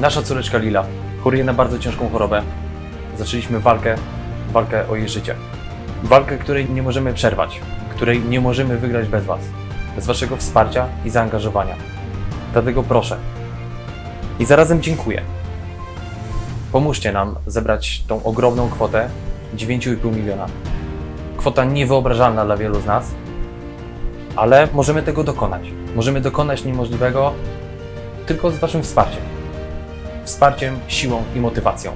Nasza córeczka Lila choruje na bardzo ciężką chorobę. Zaczęliśmy walkę, walkę o jej życie. Walkę, której nie możemy przerwać, której nie możemy wygrać bez Was, bez Waszego wsparcia i zaangażowania. Dlatego proszę i zarazem dziękuję. Pomóżcie nam zebrać tą ogromną kwotę 9,5 miliona. Kwota niewyobrażalna dla wielu z nas, ale możemy tego dokonać. Możemy dokonać niemożliwego tylko z Waszym wsparciem. Wsparciem, siłą i motywacją.